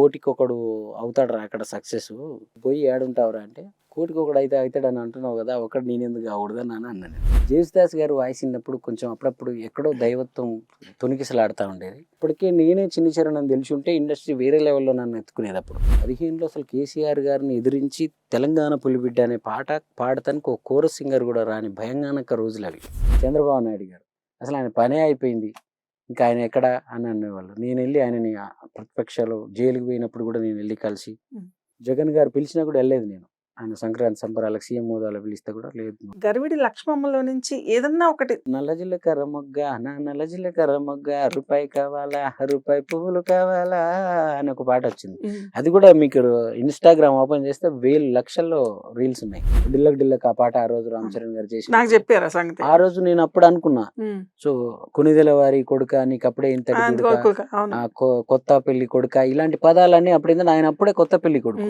కోటికి ఒకడు అవుతాడు రా అక్కడ సక్సెస్ పోయి ఏడుంటావురా అంటే కోటికి ఒకడు అయితే అవుతాడని అంటున్నావు కదా ఒకడు నేను ఎందుకు కాకూడదని అని అన్నాను జేసుదాస్ గారు వాయిసినప్పుడు కొంచెం అప్పుడప్పుడు ఎక్కడో దైవత్వం తొనికిసలాడుతూ ఉండేది. ఇప్పటికే నేనే చిన్న చరణ్ తెలిసి ఉంటే ఇండస్ట్రీ వేరే లెవెల్లో నన్ను ఎత్తుకునేది అప్పుడు పదిహేనులో అసలు కేసీఆర్ గారిని ఎదిరించి తెలంగాణ పులిబిడ్డ అనే పాట పాడటానికి ఒక కోరస్ సింగర్ కూడా రాని భయంగానక రోజులు అవి. చంద్రబాబు నాయుడు గారు. అసలు ఆయన పనే అయిపోయింది. ఇంకా ఆయన ఎక్కడ అని అనేవాళ్ళు నేను వెళ్ళి ఆయనని ప్రతిపక్షాలు జైలుకి పోయినప్పుడు కూడా నేను వెళ్ళి కలిసి. జగన్ గారు పిలిచినా కూడా వెళ్ళలేదు నేను ఆయన సంక్రాంతి సంబరాలకు సీఎం హోదాలో పిలిస్తే కూడా లేదు. గరివిడి లక్ష్మమ్మలో నుంచి ఏదన్నా ఒకటి. నల్ల జీలకర్ర మొగ్గ నా నల్ల జీలకర్ర మొగ్గ రూపాయి కావాలా రూపాయి పువ్వులు కావాలా అని ఒక పాట వచ్చింది. అది కూడా మీకు ఇన్స్టాగ్రామ్ ఓపెన్ చేస్తే వేలు లక్షల్లో రీల్స్ ఉన్నాయి. డిల్లక్ డిల్లక్ ఆ పాట ఆ రోజు రామ్ చరణ్ గారు చేసి నాకు చెప్పారు ఆ సంగతి? ఆ రోజు నేను అప్పుడు అనుకున్నా. సో కొనిదెల వారి కొడుక నీకు అప్పుడే ఇంత కొత్త పెళ్ళి కొడుక. ఇలాంటి పదాలన్నీ అప్పుడు ఆయన అప్పుడే కొత్త పెళ్ళి కొడుకు.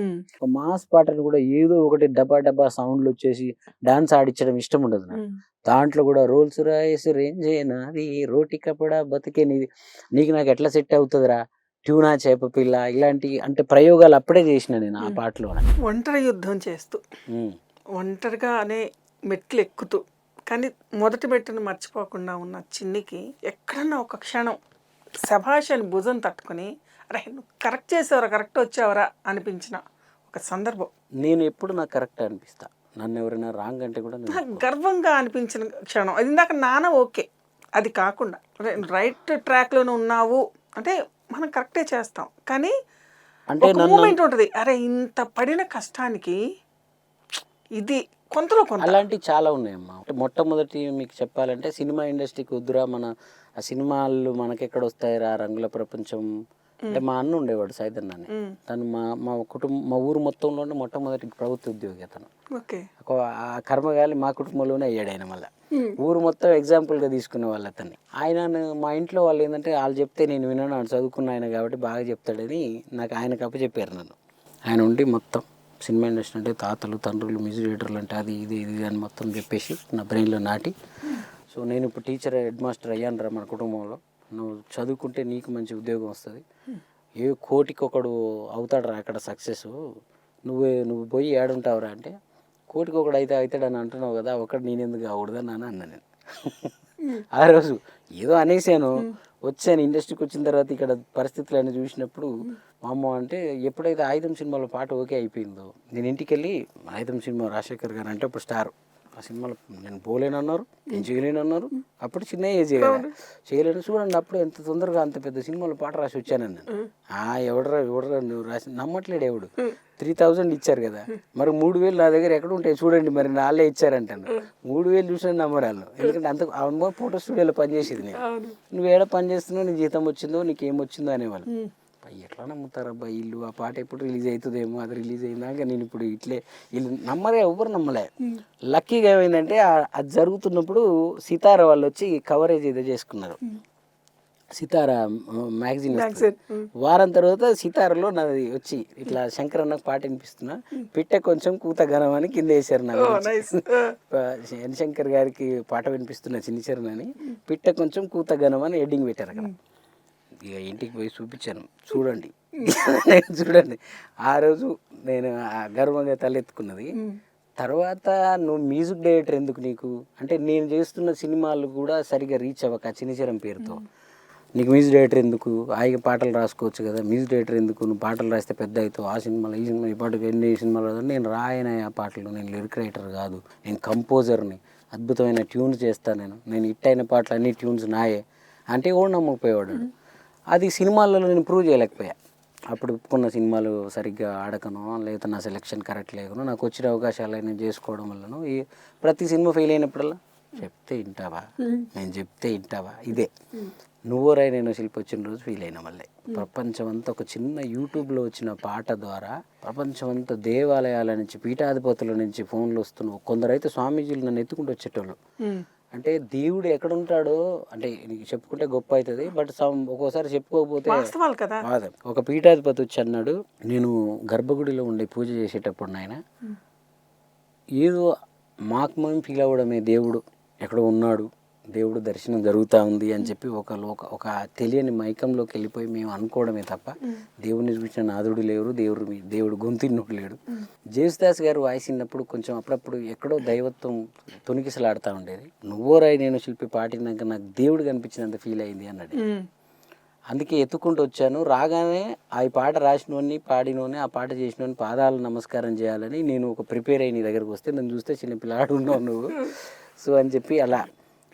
మాస్ పాటలు కూడా ఏదో ఒకటి డబ్బా డబ్బా సౌండ్లు వచ్చేసి డాన్స్ ఆడించడం ఇష్టం ఉండదు నాకు. దాంట్లో కూడా రోల్స్ రాయేసి రేంజ్ నాది రోటి కపడా బతికే నీది నీకు నాకు ఎట్లా సెట్ అవుతుందిరా? ట్యూనా చేప పిల్ల ఇలాంటి అంటే ప్రయోగాలు అప్పుడే చేసిన నేను ఆ. పాటలో ఒంటరి యుద్ధం చేస్తూ. ఒంటరిగా అనే మెట్లు ఎక్కుతూ కానీ మొదటి మెట్టును మర్చిపోకుండా ఉన్న చిన్నికి ఎక్కడన్నా ఒక క్షణం శభాష్ అని భుజం తట్టుకొని అరే నువ్వు కరెక్ట్ చేసావరా? కరెక్ట్ వచ్చావరా? అనిపించిన ఒక సందర్భం. నేను ఎప్పుడు నాకు కరెక్ట్ అనిపిస్తా. నన్ను ఎవరైనా రాంగ్ అంటే కూడా నాకు. గర్వంగా అనిపించిన క్షణం. అది ఇందాక నాన్న ఓకే. అది కాకుండా రే- రైట్ ట్రాక్లోనే ఉన్నావు. అంటే మనం కరెక్టే చేస్తాం. కానీ అంటే మూమెంట్ ఉంటుంది. అరే ఇంత పడిన కష్టానికి ఇది కొంతలో కొంత. అలాంటివి చాలా ఉన్నాయమ్మా. అంటే మొట్టమొదటి మీకు చెప్పాలంటే సినిమా ఇండస్ట్రీకి వద్దురా మన ఆ సినిమాలు మనకెక్కడ వస్తాయిరా రంగుల ప్రపంచం? అంటే మా అన్న ఉండేవాడు సైదన్ అని తను మా మా కుటుంబం మా ఊరు మొత్తంలోనే మొట్టమొదటి ప్రభుత్వ ఉద్యోగి అతను. ఆ కర్మగాలి మా కుటుంబంలోనే అయ్యాడు ఆయన మళ్ళీ. ఊరు మొత్తం ఎగ్జాంపుల్గా తీసుకునే వాళ్ళు అతన్ని. ఆయన మా ఇంట్లో వాళ్ళు ఏంటంటే వాళ్ళు చెప్తే నేను విన్నాను ఆయన చదువుకున్న ఆయన కాబట్టి బాగా చెప్తాడని నాకు ఆయనకు అప్పచెప్పారు నన్ను. ఆయన ఉండి మొత్తం సినిమా ఇండస్ట్రీ అంటే తాతలు తండ్రులు మ్యూజిక్ డైరెక్టర్లు అంటే అది ఇది ఇది అని మొత్తం చెప్పేసి నా బ్రెయిన్లో నాటి. సో నేను ఇప్పుడు టీచర్ హెడ్ మాస్టర్ అయ్యాను రా మన కుటుంబంలో. నువ్వు చదువుకుంటే నీకు మంచి ఉద్యోగం వస్తుంది. ఏ కోటికి ఒకడు అవుతాడు రా అక్కడ సక్సెస్. నువ్వు నువ్వు పోయి ఏడుంటావురా అంటే కోటికి ఒకడు అయితే అవుతాడని అంటున్నావు కదా ఒకడు నేను ఎందుకు కాకూడదని అని అన్నా నేను. ఆ రోజు ఏదో అనేసాను. వచ్చాను ఇండస్ట్రీకి వచ్చిన తర్వాత ఇక్కడ పరిస్థితులు అని చూసినప్పుడు మా అమ్మ అంటే ఎప్పుడైతే ఆయుధం సినిమాలో పాట ఓకే అయిపోయిందో నేను ఇంటికి వెళ్ళి ఆయుధం సినిమా రాజశేఖర్ గారు అంటే అప్పుడు స్టార్. ఆ సినిమాలో నేను పోలేనన్నారు నేను చేయలేనన్నారు. అప్పుడు చిన్న ఏజ్ చేయలేను. చూడండి అప్పుడు ఎంత తొందరగా అంత పెద్ద సినిమాలో పాట రాసి వచ్చానని నేను. ఆ ఎవడరా ఎవడరా నువ్వు రాసి నమ్మట్లేడు ఎవడు. త్రీ థౌజండ్ ఇచ్చారు కదా. మరి మూడు వేలు నా దగ్గర ఎక్కడ ఉంటాయి చూడండి మరి నాళ్ళే ఇచ్చారంటాను. మూడు వేలు చూసిన నమ్మరాలు ఎందుకంటే అంత అమ్మ ఫోటో స్టూడియోలో పనిచేసేది నేను. నువ్వు ఏడ పని చేస్తున్నావు నీ జీతం వచ్చిందో నీకు వచ్చిందో అనేవాళ్ళు. ఎట్లా నమ్ముతారబ్బా ఇల్లు? ఆ పాట ఎప్పుడు రిలీజ్ అవుతుందేమో అది రిలీజ్ అయిందాక నేను ఇప్పుడు ఇట్లే వీళ్ళు నమ్మరే ఎవ్వరు నమ్మలే. లక్కీగా ఏమైందంటే అది జరుగుతున్నప్పుడు సితార వాళ్ళు వచ్చి కవరేజ్ ఏదో చేసుకున్నారు. సితార మ్యాగజైన్. వారం తర్వాత సితారలో నాది వచ్చి ఇట్లా శంకర్ అన్న పాట వినిపిస్తున్నా. పిట్ట కొంచెం కూత ఘనం అని కింద వేశారు నా ఓ గురించి. నైస్ ఎన్ శంకర్ గారికి పాట వినిపిస్తున్న చిన్న చరణ్ అని పిట్ట కొంచెం కూత ఘనం అని హెడ్డింగ్ పెట్టారు అక్కడ. ఇక ఇంటికి పోయి చూపించాను. చూడండి. చూడండి. ఆ రోజు నేను ఆ గర్వంగా తలెత్తుకున్నది. తర్వాత నువ్వు మ్యూజిక్ డైరెక్టర్ ఎందుకు నీకు? అంటే నేను చేస్తున్న సినిమాలు కూడా సరిగా రీచ్ అవ్వక చిన్నచరం పేరుతో. నీకు మ్యూజిక్ డైరెక్టర్ ఎందుకు? హాయిగా పాటలు రాసుకోవచ్చు కదా. మ్యూజిక్ డైరెక్టర్ ఎందుకు? నువ్వు పాటలు రాస్తే పెద్ద అవుతావు. ఆ సినిమాలో ఈ సినిమా ఈ పాటకు ఎన్ని సినిమాలు రాదు. నేను రాయన ఆ పాటలు? నేను లిరిక్ రైటర్ కాదు. నేను కంపోజర్ని. అద్భుతమైన ట్యూన్స్ చేస్తాను నేను. నేను హిట్ అయిన పాటలు అన్ని ట్యూన్స్ నాయే. అంటే కూడా నమ్మకపోయేవాడు. అది సినిమాలలో నేను ప్రూవ్ చేయలేకపోయా. అప్పుడు ఒప్పుకున్న సినిమాలు సరిగ్గా ఆడకను లేదా నా సెలెక్షన్ కరెక్ట్ లేకను నాకు వచ్చిన అవకాశాలు నేను చేసుకోవడం వల్లనో ఈ ప్రతి సినిమా ఫెయిల్ అయినప్పుడల్లా చెప్తే వింటావా? నేను చెప్తే వింటావా? ఇదే. నువ్వురై నేను శిల్పి వచ్చిన రోజు ఫీల్ అయినా మళ్ళీ. ప్రపంచం అంతా ఒక చిన్న యూట్యూబ్లో వచ్చిన పాట ద్వారా ప్రపంచం అంతా దేవాలయాల నుంచి పీఠాధిపతుల నుంచి ఫోన్లు వస్తున్నావు. కొందరైతే స్వామీజీలు నన్ను ఎత్తుకుంటూ వచ్చేటోళ్ళు. అంటే దేవుడు ఎక్కడ ఉంటాడో అంటే నీకు చెప్పుకుంటే గొప్ప అవుతుంది బట్ సమ్ ఒక్కోసారి చెప్పుకోకపోతే వాస్తవాలు కదా. బాధ ఒక పీఠాధిపతి వచ్చి అన్నాడు నేను గర్భగుడిలో ఉండి పూజ చేసేటప్పుడు నాయన ఏదో మాకు మేము ఫీల్ అవ్వడమే దేవుడు ఎక్కడ ఉన్నాడు దేవుడు దర్శనం జరుగుతూ ఉంది అని చెప్పి ఒక లోక ఒక తెలియని మైకంలోకి వెళ్ళిపోయి మేము అనుకోవడమే తప్ప దేవుడిని చూసిన నాదుడు లేరు దేవుడు మీ- దేవుడు గొంతున్నోడు లేడు. జేసుదాస్ గారు వాయిసినప్పుడు కొంచెం అప్పుడప్పుడు ఎక్కడో దైవత్వం తొనికిసలాడుతూ ఉండేది. నువ్వో రాయి నేను శిల్పి పాటినాక నాకు దేవుడు కనిపించినంత ఫీల్ అయింది అన్నాడు. అందుకే ఎత్తుకుంటూ వచ్చాను. రాగానే ఆ పాట రాసినోని పాడినోని ఆ పాట చేసినోని పాదాలు నమస్కారం చేయాలని నేను ఒక ప్రిపేర్ అయ్యి నీ దగ్గరకు వస్తే నన్ను చూస్తే చిన్న పిల్లాడు ఉన్నావు నువ్వు. సో అని చెప్పి అలా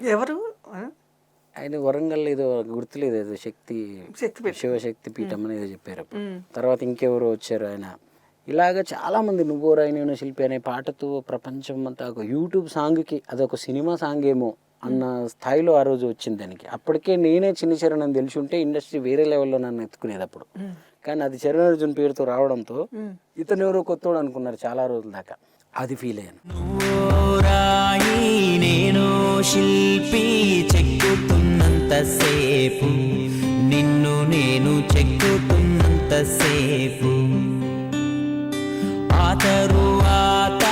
ఎవరు? ఆయన వరంగల్ ఏదో గుర్తులేదు ఏదో శక్తి శక్తిపీఠం. శివశక్తి పీఠం అని ఏదో చెప్పారు. తర్వాత ఇంకెవరో వచ్చారు ఆయన. ఇలాగ చాలా మంది నువ్వో రాయన శిల్పి అనే పాటతో ప్రపంచం అంతా ఒక యూట్యూబ్ సాంగ్కి అదొక సినిమా సాంగ్ ఏమో అన్న స్థాయిలో ఆ రోజు వచ్చింది దానికి. అప్పటికే నేనే చిన్న చరణ్ అని తెలిసి ఉంటే ఇండస్ట్రీ వేరే లెవెల్లో నన్ను ఎత్తుకునేది అప్పుడు. కానీ అది చరణార్జున్ పేరుతో రావడంతో ఇతను ఎవరో కొత్తోడు అనుకున్నారు చాలా రోజుల దాకా. అది ఫీల్ అయ్యాను. నేను శిల్పి చెక్కుతున్నంతసేపు నిన్ను నేను చెక్కుతున్నంతసేపు ఆ తరువాత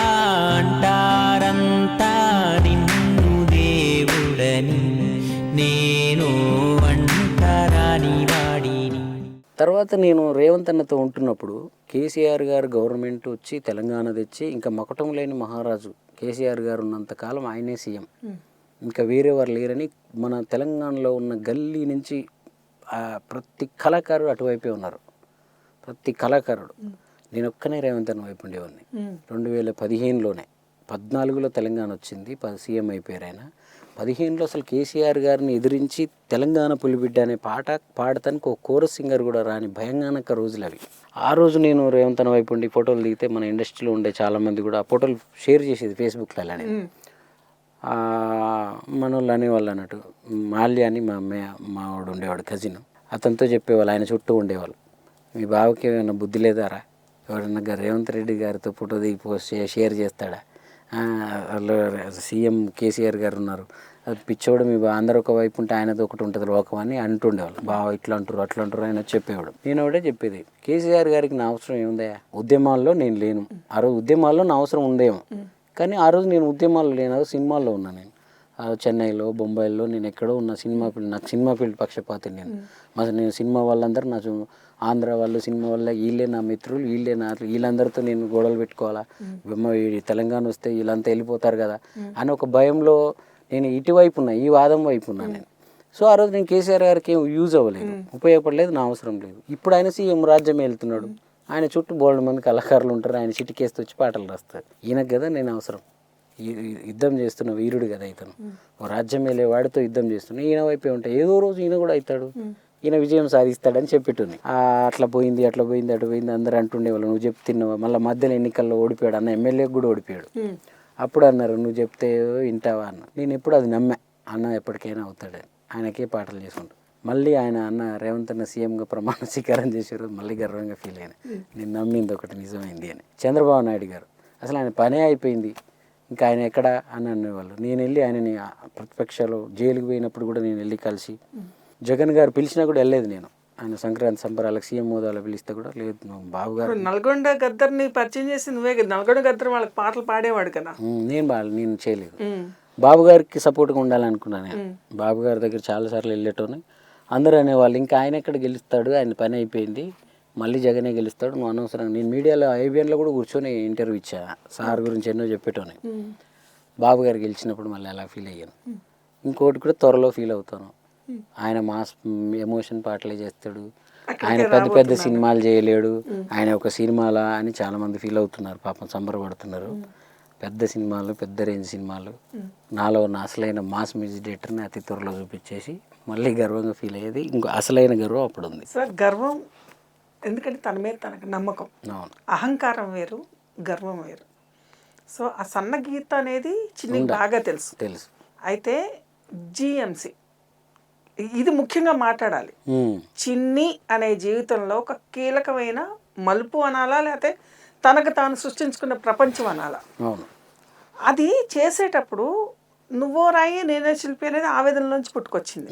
అంటారంతా నిన్ను దేవుడని నేను అంటరాని వాడిని. తర్వాత నేను రేవంత్ అన్నతో ఉంటున్నప్పుడు కేసీఆర్ గారు గవర్నమెంట్ వచ్చి తెలంగాణ తెచ్చి ఇంకా మకటం లేని మహారాజు కేసీఆర్ గారు ఉన్నంతకాలం ఆయనే సీఎం. ఇంకా వేరే వారు లేరని మన తెలంగాణలో ఉన్న గల్లీ నుంచి ప్రతి కళాకారుడు అటువైపే ఉన్నారు. ప్రతి కళాకారుడు. నేను ఒక్కనే రేవంత్ అన్న వైపు ఉండేవాడిని. రెండు వేల పదిహేనులోనే పద్నాలుగులో తెలంగాణ వచ్చింది. ప- సీఎం అయిపోయారు ఆయన. పదిహేనులో అసలు కేసీఆర్ గారిని ఎదిరించి తెలంగాణ పులిబిడ్డ అనే పాట పాడటానికి ఒక కోరస్ సింగర్ కూడా రాని భయంగానక రోజులు అవి. ఆ రోజు నేను రేవంత్ అన్న వైపు ఉండి ఫోటోలు దిగితే మన ఇండస్ట్రీలో ఉండే చాలామంది కూడా ఆ ఫోటోలు షేర్ చేసేది ఫేస్బుక్లో అలానే. మనోళ్ళు అనేవాళ్ళు అన్నట్టు మాల్య అని మా మే మావాడు ఉండేవాడు కజిన్ అతనితో చెప్పేవాళ్ళు ఆయన చుట్టూ ఉండేవాళ్ళు. మీ బావకి ఏమైనా బుద్ధి లేదారా ఎవరన్నా రేవంత్ రెడ్డి గారితో ఫోటో దిగి పోస్ట్ షేర్ చేస్తాడా? సీఎం కేసీఆర్ గారు ఉన్నారు. అది పిచ్చోడు మీ బా అందరు ఒక వైపు ఉంటే ఆయనది ఒకటి ఉంటుంది లోకం అని అంటుండేవాళ్ళు. బావ ఇట్లా అంటారు అట్లా అంటారు ఆయన చెప్పేవాడు. నేను ఒకటే చెప్పేది కేసీఆర్ గారికి నా అవసరం ఏముందా ఉద్యమాల్లో నేను లేను. ఆ రోజు ఉద్యమాల్లో నా అవసరం ఉందేమో. కానీ ఆ రోజు నేను ఉద్యమాల్లో లేను. సినిమాల్లో ఉన్నా నేను. చెన్నైలో బొంబాయిలో నేను ఎక్కడో ఉన్న సినిమా ఫీల్డ్ నాకు సినిమా ఫీల్డ్ పక్షపాతి నేను. మరి నేను సినిమా వాళ్ళందరూ నా ఆంధ్ర వాళ్ళు సినిమా వల్ల వీళ్ళే నా మిత్రులు వీళ్ళే నా వీళ్ళందరితో నేను గొడవలు పెట్టుకోవాలా? తెలంగాణ వస్తే వీళ్ళంతా వెళ్ళిపోతారు కదా? అని ఒక భయంలో నేను ఇటువైపు ఉన్నా ఈ వాదం వైపు ఉన్నా నేను. సో ఆ రోజు నేను కేసీఆర్ గారికి ఏం యూజ్ అవ్వలేదు. ఉపయోగపడలేదు నా అవసరం లేదు. ఇప్పుడు ఆయన సీఎం రాజ్యం వెళ్తున్నాడు. ఆయన చుట్టూ బోల్డ్ మంది కళాకారులు ఉంటారు. ఆయన చిటికేస్తూ వచ్చి పాటలు రాస్తారు. ఈయనకు కదా నేను అవసరం. యుద్ధం చేస్తున్న వీరుడు కదా ఇతను. ఓ రాజ్యం వెళ్ళే వాడితో యుద్ధం చేస్తున్నా ఈయన వైపే ఉంటాయి ఏదో రోజు ఈయన కూడా అవుతాడు. ఈయన విజయం సాధిస్తాడని చెప్పిట్టుని ఆ, అట్లా పోయింది అట్లా పోయింది అటు పోయింది అందరూ అంటుండేవాళ్ళు నువ్వు చెప్తున్నావా మళ్ళీ మధ్యలో ఎన్నికల్లో ఓడిపోయాడు. అన్న ఎమ్మెల్యే కూడా ఓడిపోయాడు. అప్పుడు అన్నారు నువ్వు చెప్తే వింటావా? అన్న. నేను ఎప్పుడు అది నమ్మా. అన్న ఎప్పటికైనా అవుతాడని. ఆయనకే పాటలు చేసుకుంటా. మళ్ళీ ఆయన అన్న రేవంత్ అన్న సీఎంగా ప్రమాణ స్వీకారం చేశారు. మళ్ళీ గర్వంగా ఫీల్ అయినా. నేను నమ్మింది ఒకటి నిజమైంది అని. చంద్రబాబు నాయుడు గారు. అసలు ఆయన పనే అయిపోయింది. ఇంకా ఆయన ఎక్కడ అని అనేవాళ్ళు. నేను వెళ్ళి ఆయనని ప్రతిపక్షాలు జైలుకి పోయినప్పుడు కూడా నేను వెళ్ళి కలిసి జగన్ గారు పిలిచినా కూడా వెళ్ళలేదు నేను. ఆయన సంక్రాంతి సంబరాలకు సీఎం హోదాలో పిలిస్తే కూడా లేదు. బాబు గారు నల్గొండ గద్దర్ని పరిచయం చేసి నువ్వే కదా. నల్గొండ గద్దర్ వాళ్ళకి పాటలు పాడేవాడు కదా. నేను బాగా నేను చేయలేదు. బాబు గారికి సపోర్ట్గా ఉండాలనుకున్నాను నేను. బాబు గారి దగ్గర చాలాసార్లు వెళ్ళేటోని. అందరూ అనేవాళ్ళు ఇంకా ఆయన ఎక్కడ గెలుస్తాడు? ఆయన పని అయిపోయింది. మళ్ళీ జగనే గెలుస్తాడు. నువ్వు అనవసరం నేను మీడియాలో ఐబిఎన్లో కూడా కూర్చొని ఇంటర్వ్యూ ఇచ్చా. సార్ గురించి ఎన్నో చెప్పేటోని. బాబు గారు గెలిచినప్పుడు మళ్ళీ అలా ఫీల్ అయ్యాను. ఇంకోటి కూడా త్వరలో ఫీల్ అవుతాను. ఆయన మాస్ ఎమోషన్ పాటలే చేస్తాడు. ఆయన పెద్ద పెద్ద సినిమాలు చేయలేడు. ఆయన ఒక సినిమాలా అని చాలా మంది ఫీల్ అవుతున్నారు. పాపం సంబరపడుతున్నారు. పెద్ద సినిమాలు పెద్ద రేంజ్ సినిమాలు. నాలో ఉన్న అసలైన మాస్ మ్యూజిక్ డైరెక్టర్ని అతి త్వరలో చూపించేసి మళ్ళీ గర్వంగా ఫీల్ అయ్యేది ఇంకో అసలైన గర్వం అప్పుడు ఉంది సార్ గర్వం ఎందుకంటే తన మీద తనకు నమ్మకం. అవును. అహంకారం వేరు గర్వం వేరు. సో ఆ సన్న గీత అనేది చిన్నకి బాగా తెలుసు. తెలుసు. అయితే జిఎంసి ఇది ముఖ్యంగా మాట్లాడాలి. చిన్ని అనే జీవితంలో ఒక కీలకమైన మలుపు అనాలా లేకపోతే తనకు తాను సృష్టించుకున్న ప్రపంచం అనాలా? అవును. అది చేసేటప్పుడు నువ్వో రాయి నేనే శిల్పి అనేది ఆవేదనలోంచి పుట్టుకొచ్చింది.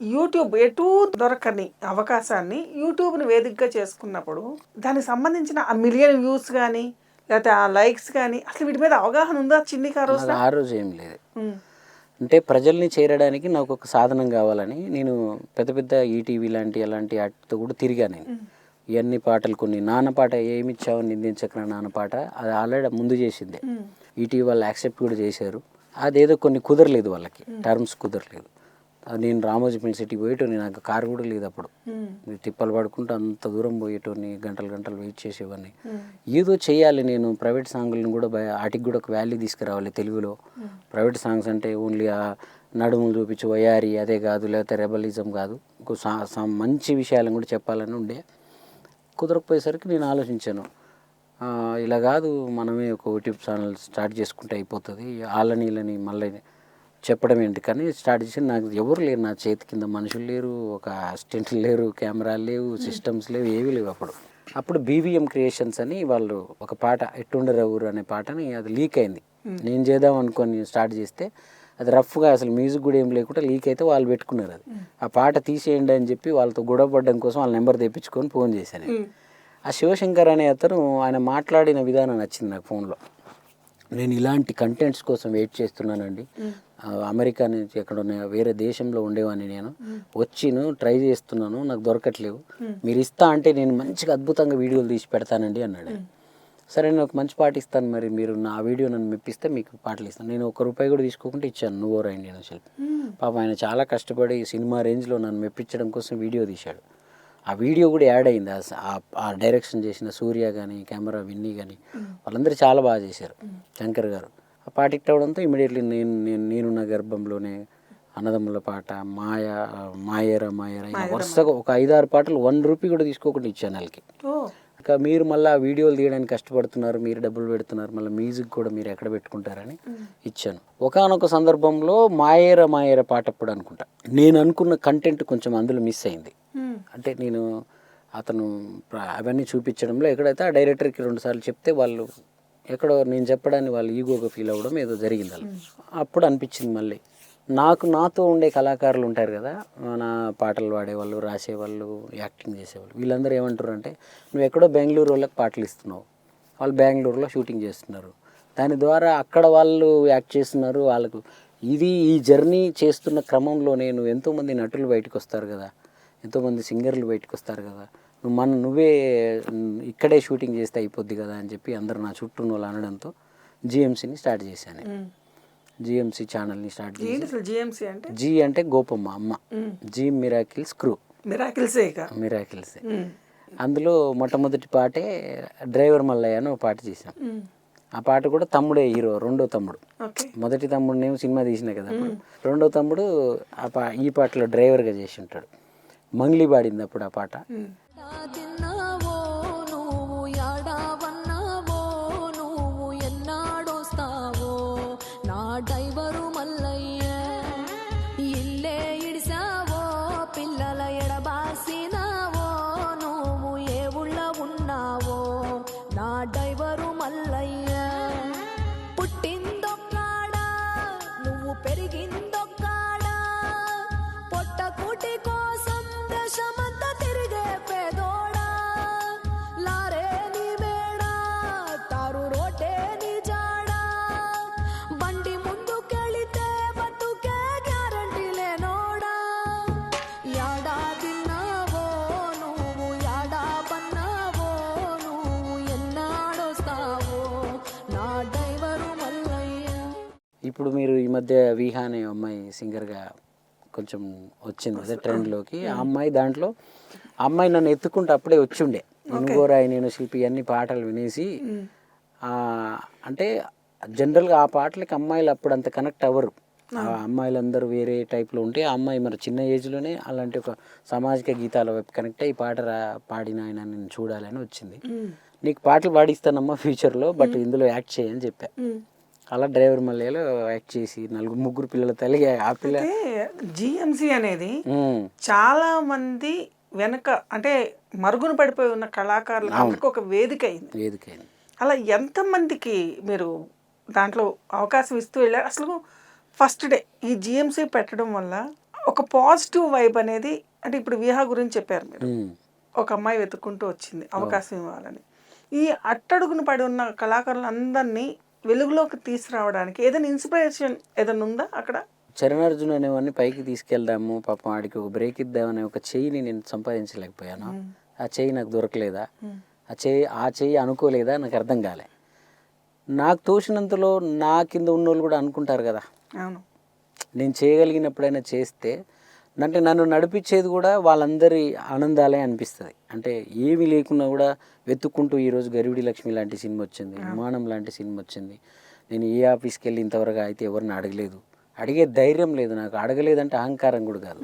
యూట్యూబ్ ఎటూ దొరకని అవకాశాన్ని యూట్యూబ్ని వేదికగా చేసుకున్నప్పుడు దానికి సంబంధించిన ఆ మిలియన్ వ్యూస్ కానీ లేకపోతే ఆ లైక్స్ కానీ అసలు వీటి మీద అవగాహన ఉందా చిన్నికి ఆ రోజు ఆ రోజు ఏం లేదు. అంటే ప్రజల్ని చేరడానికి నాకు ఒక సాధనం కావాలని నేను పెద్ద పెద్ద ఈటీవీ లాంటి అలాంటి వాటితో కూడా తిరిగా నేను. ఇవన్నీ పాటలు కొన్ని. నాన్న పాట ఏమి ఇచ్చావు నిందించకరా నాన్న పాట? అది ఆల్రెడీ ముందు చేసిందే. వాళ్ళు యాక్సెప్ట్ కూడా చేశారు. అదేదో కొన్ని కుదరలేదు వాళ్ళకి. టర్మ్స్ కుదరలేదు. నేను రామోజీ సిటీ పోయేటోని నాకు కారు కూడా లేదు అప్పుడు. తిప్పలు పడుకుంటూ అంత దూరం పోయేటోని గంటలు గంటలు వెయిట్ చేసేవాడిని. ఏదో చేయాలి నేను. ప్రైవేట్ సాంగులను కూడా వాటికి కూడా ఒక వాల్యూ తీసుకురావాలి తెలుగులో. ప్రైవేట్ సాంగ్స్ అంటే ఓన్లీ ఆ నడుములు చూపించి వయారి అదే కాదు లేకపోతే రెబలిజం కాదు. మంచి విషయాలను కూడా చెప్పాలని ఉండే. కుదరకపోయేసరికి నేను ఆలోచించాను. ఇలా కాదు మనమే ఒక యూట్యూబ్ ఛానల్ స్టార్ట్ చేసుకుంటే అయిపోతుంది. వాళ్ళని వీళ్ళని మళ్ళీ చెప్పడం ఏంటి? కానీ స్టార్ట్ చేసి నాకు ఎవరు లేరు నా చేతి కింద. మనుషులు లేరు ఒక అసిస్టెంట్లు లేరు కెమెరాలు లేవు సిస్టమ్స్ లేవు ఏవి లేవు అప్పుడు. అప్పుడు బీవీఎం క్రియేషన్స్ అని వాళ్ళు ఒక పాట ఎట్టుండరు ఊరు అనే పాటని అది లీక్ అయింది. నేను చేద్దాం అనుకొని స్టార్ట్ చేస్తే అది రఫ్గా అసలు మ్యూజిక్ కూడా ఏం లేకుండా లీక్ అయితే వాళ్ళు పెట్టుకున్నారు అది. ఆ పాట తీసేయండి అని చెప్పి వాళ్ళతో గొడవ పడడం కోసం వాళ్ళ నెంబర్ తెప్పించుకొని ఫోన్ చేశాను ఆ శివశంకర్ అనే అతను ఆయన మాట్లాడిన విధానం నచ్చింది నాకు ఫోన్లో. నేను ఇలాంటి కంటెంట్స్ కోసం వెయిట్ చేస్తున్నానండి. అమెరికా నుంచి ఎక్కడ వేరే దేశంలో ఉండేవాడిని నేను. వచ్చిను ట్రై చేస్తున్నాను నాకు దొరకట్లేవు. మీరు ఇస్తా అంటే నేను మంచిగా అద్భుతంగా వీడియోలు తీసి పెడతానండి అన్నాడు సరే నేను ఒక మంచి పాట ఇస్తాను మరి. మీరు నా వీడియో నన్ను మెప్పిస్తే మీకు పాటలు ఇస్తాను. నేను ఒక రూపాయి కూడా తీసుకోకుండా ఇచ్చాను నువ్వు రైండి అని శిల్పి పాపం ఆయన చాలా కష్టపడి సినిమా రేంజ్లో నన్ను మెప్పించడం కోసం వీడియో తీశాడు. ఆ వీడియో కూడా యాడ్ అయింది. ఆ డైరెక్షన్ చేసిన సూర్య కానీ కెమెరా విన్నీ కానీ వాళ్ళందరూ చాలా బాగా చేశారు శంకర్ గారు. ఆ పాట హిట్ అవడంతో ఇమీడియట్లీ నేను నేను నేనున్న గర్భంలోనే అన్నదమ్ముల పాట మాయ మాయరా మాయరా వరుసగా ఒక ఐదారు పాటలు వన్ రూపీ కూడా తీసుకోకుండా ఇచ్చాను వాళ్ళకి ఇంకా మీరు మళ్ళీ ఆ వీడియోలు తీయడానికి కష్టపడుతున్నారు మీరు డబ్బులు పెడుతున్నారు మళ్ళీ మ్యూజిక్ కూడా మీరు ఎక్కడ పెట్టుకుంటారని ఇచ్చాను. ఒకానొక సందర్భంలో మాయేర మాయేర పాట అప్పుడు అనుకుంటా. నేను అనుకున్న కంటెంట్ కొంచెం అందులో మిస్ అయింది. అంటే నేను అతను అవన్నీ చూపించడంలో ఎక్కడైతే ఆ డైరెక్టర్కి రెండుసార్లు చెప్తే వాళ్ళు ఎక్కడో నేను చెప్పడాన్ని వాళ్ళు ఈగోగా ఫీల్ అవ్వడం ఏదో జరిగింది అలా. అప్పుడు అనిపించింది మళ్ళీ. నాకు నాతో ఉండే కళాకారులు ఉంటారు కదా నా పాటలు పాడేవాళ్ళు రాసేవాళ్ళు యాక్టింగ్ చేసేవాళ్ళు వీళ్ళందరూ ఏమంటారు అంటే నువ్వు ఎక్కడో బెంగళూరు వాళ్ళకి పాటలు ఇస్తున్నావు. వాళ్ళు బెంగళూరులో షూటింగ్ చేస్తున్నారు. దాని ద్వారా అక్కడ వాళ్ళు యాక్ట్ చేస్తున్నారు వాళ్ళకు ఇది ఈ జర్నీ చేస్తున్న క్రమంలో నేను ఎంతోమంది నటులు బయటకు వస్తారు కదా ఎంతోమంది సింగర్లు బయటకు వస్తారు కదా నువ్వు మన నువ్వే ఇక్కడే షూటింగ్ చేస్తే అయిపోద్ది కదా అని చెప్పి అందరు నా చుట్టూ ఉన్న వాళ్ళు అనడంతో జిఎంసీని స్టార్ట్ చేశాను. జిఎంసీ ఛానల్ని స్టార్ట్ చేసి. ఏంటి అసలు జిఎంసీ అంటే? జీ అంటే గోపమ్మ అమ్మ. జీ మిరాకిల్స్ క్రూ మిరాకిల్సే ఇక. మిరాకిల్స్. అందులో మొట్టమొదటి పాటే డ్రైవర్ మల్లయ్య అని ఒక పాట చేసాం. ఆ పాట కూడా తమ్ముడే హీరో రెండో తమ్ముడు. ఓకే. మొదటి తమ్ముడినేమో సినిమా తీసిన కదా అప్పుడు. రెండో తమ్ముడు ఆ పా ఈ పాటలో డ్రైవర్గా చేసి ఉంటాడు. మంగ్లీ పాడింది అప్పుడు ఆ పాట. ఇప్పుడు మీరు ఈ మధ్య విహా అనే అమ్మాయి సింగర్గా కొంచెం వచ్చింది అదే ట్రెండ్లోకి ఆ అమ్మాయి దాంట్లో అమ్మాయి నన్ను ఎత్తుకుంటూ అప్పుడే వచ్చిండే. నువ్వురాయి నేను శిల్పి అన్ని పాటలు వినేసి ఆ, అంటే జనరల్గా ఆ పాటలకి అమ్మాయిలు అప్పుడు అంత కనెక్ట్ అవ్వరు. ఆ. అమ్మాయిలందరూ వేరే టైప్లో ఉంటే ఆ అమ్మాయి మరి చిన్న ఏజ్లోనే అలాంటి ఒక సామాజిక గీతాల వైపు కనెక్ట్ అయ్యి ఈ పాట రా పాడిన ఆయన నేను చూడాలని వచ్చింది. నీకు పాటలు పాడిస్తానమ్మా ఫ్యూచర్లో బట్ ఇందులో యాక్ట్ చేయని చెప్పా. అలా డ్రైవర్ మల్లెలో యాక్ట్ చేసి నలుగురు ముగ్గురు పిల్లల తల్లిగా ఆ పిల్ల జిఎంసీ అనేది చాలా మంది వెనక అంటే మరుగున పడిపోయి ఉన్న కళాకారులకు ఒక వేదిక అయింది. వేదికైంది. అలా ఎంతమందికి మీరు దాంట్లో అవకాశం ఇస్తూ వెళ్ళారు? అసలు ఫస్ట్ డే ఈ జిఎంసీ పెట్టడం వల్ల ఒక పాజిటివ్ వైబ్ అనేది అంటే ఇప్పుడు విహా గురించి చెప్పారు మీరు. ఒక అమ్మాయి వెతుక్కుంటూ వచ్చింది అవకాశం ఇవ్వాలని. ఈ అట్టడుగున పడి ఉన్న కళాకారులందరినీ వెలుగులోకి తీసుకురావడానికి ఏదైనా ఇన్స్పిరేషన్ ఏదైనా ఉందా అక్కడ? చరణార్జున్ అనేవాడిని పైకి తీసుకెళ్దాము పాపం ఆడికి ఒక బ్రేక్ ఇద్దామనే ఒక చెయ్యిని నేను సంపాదించలేకపోయాను. ఆ చెయ్యి నాకు దొరకలేదా? ఆ చెయ్యి ఆ చెయ్యి అనుకోలేదా? నాకు అర్థం కాలే. నాకు తోచినంతలో నా కింద ఉన్నోళ్ళు కూడా అనుకుంటారు కదా. నేను చేయగలిగినప్పుడైనా చేస్తే అంటే నన్ను నడిపించేది కూడా వాళ్ళందరి ఆనందాలే అనిపిస్తుంది. అంటే ఏమీ లేకున్నా కూడా వెతుక్కుంటూ ఈరోజు గరివిడి లక్ష్మి లాంటి సినిమా వచ్చింది విమానం లాంటి సినిమా వచ్చింది. నేను ఏ ఆఫీస్కి వెళ్ళి ఇంతవరకు అయితే ఎవరిని అడగలేదు. అడిగే ధైర్యం లేదు నాకు. అడగలేదంటే అహంకారం కూడా కాదు.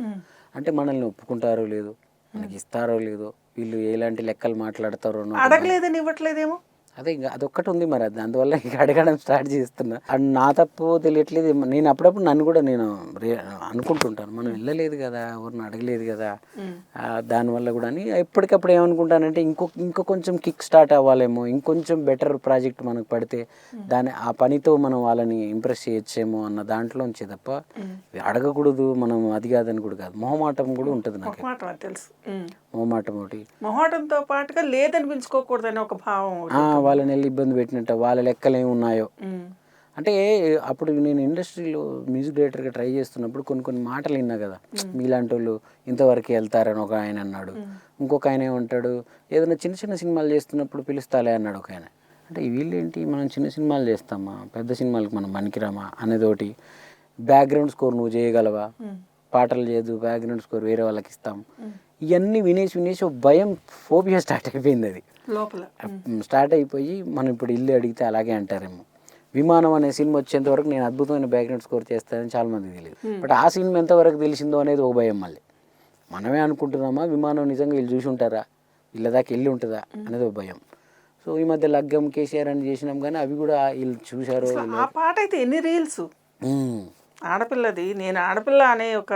అంటే మనల్ని ఒప్పుకుంటారో లేదో మనకి ఇస్తారో లేదో వీళ్ళు ఎలాంటి లెక్కలు మాట్లాడతారో అడగలేదని ఇవ్వట్లేదేమో? అదే ఇంకా అదొక్కటి ఉంది మరి అది అందువల్ల ఇంకా అడగడం స్టార్ట్ చేస్తున్నా. అండ్ నా తప్పు తెలియట్లేదు నేను అప్పుడప్పుడు నన్ను కూడా నేను అనుకుంటుంటాను. మనం వెళ్ళలేదు కదా ఎవరిని అడగలేదు కదా దానివల్ల కూడా అని ఎప్పటికప్పుడు ఏమనుకుంటానంటే ఇంకో ఇంకో కొంచెం కిక్ స్టార్ట్ అవ్వాలేమో ఇంకొంచెం బెటర్ ప్రాజెక్ట్ మనకు పడితే దాని ఆ పనితో మనం వాళ్ళని ఇంప్రెస్ చేయొచ్చేమో అన్న దాంట్లోంచి తప్ప అడగకూడదు మనం అది కాదని కూడా కాదు. మొహమాటం కూడా ఉంటుంది నాకు తెలుసు. మొహమాటం ఒకటి మొహమాటంతో పాటుగా లేదనిపించుకోకూడదని ఒక భావం వాళ్ళని వెళ్ళి ఇబ్బంది పెట్టినట్టు వాళ్ళ లెక్కలు ఏమి ఉన్నాయో. అంటే అప్పుడు నేను ఇండస్ట్రీలో మ్యూజిక్ డైరెక్టర్గా ట్రై చేస్తున్నప్పుడు కొన్ని కొన్ని మాటలు విన్నా కదా. మీలాంటి వాళ్ళు ఇంతవరకు వెళ్తారని ఒక ఆయన అన్నాడు. ఇంకొక ఆయన ఏమంటాడు ఏదైనా చిన్న చిన్న సినిమాలు చేస్తున్నప్పుడు పిలుస్తాలే అన్నాడు ఒక ఆయన. అంటే వీళ్ళేంటి మనం చిన్న సినిమాలు చేస్తామా? పెద్ద సినిమాలకు మనం పనికిరామా? అనేది ఒకటి బ్యాక్గ్రౌండ్ స్కోర్ నువ్వు చేయగలవా? పాటలు చేయదు బ్యాక్గ్రౌండ్ స్కోర్ వేరే వాళ్ళకి ఇస్తాం. ఇవన్నీ వినేసి వినేసి ఒక భయం ఫోబియా స్టార్ట్ అయిపోయింది అది. లోపల. స్టార్ట్ అయిపోయి మనం ఇప్పుడు ఇల్లు అడిగితే అలాగే అంటారేమో. విమానం అనే సినిమా వచ్చేంత వరకు నేను అద్భుతమైన బ్యాక్గ్రౌండ్ స్కోర్ చేస్తానని చాలా మంది తెలియదు బట్ ఆ సినిమా ఎంతవరకు తెలిసిందో అనేది ఒక భయం మళ్ళీ. మనమే అనుకుంటున్నామా విమానం నిజంగా వీళ్ళు చూసి ఉంటారా? వీళ్ళ దాకా వెళ్ళి ఉంటుందా? అనేది ఒక భయం. సో ఈ మధ్య లగ్గం కేసీఆర్ అని చేసినాం కానీ అవి కూడా వీళ్ళు చూశారో ఆ పాట అయితే ఎన్ని రీల్స్. ఆడపిల్లది. నేను ఆడపిల్ల అనే ఒక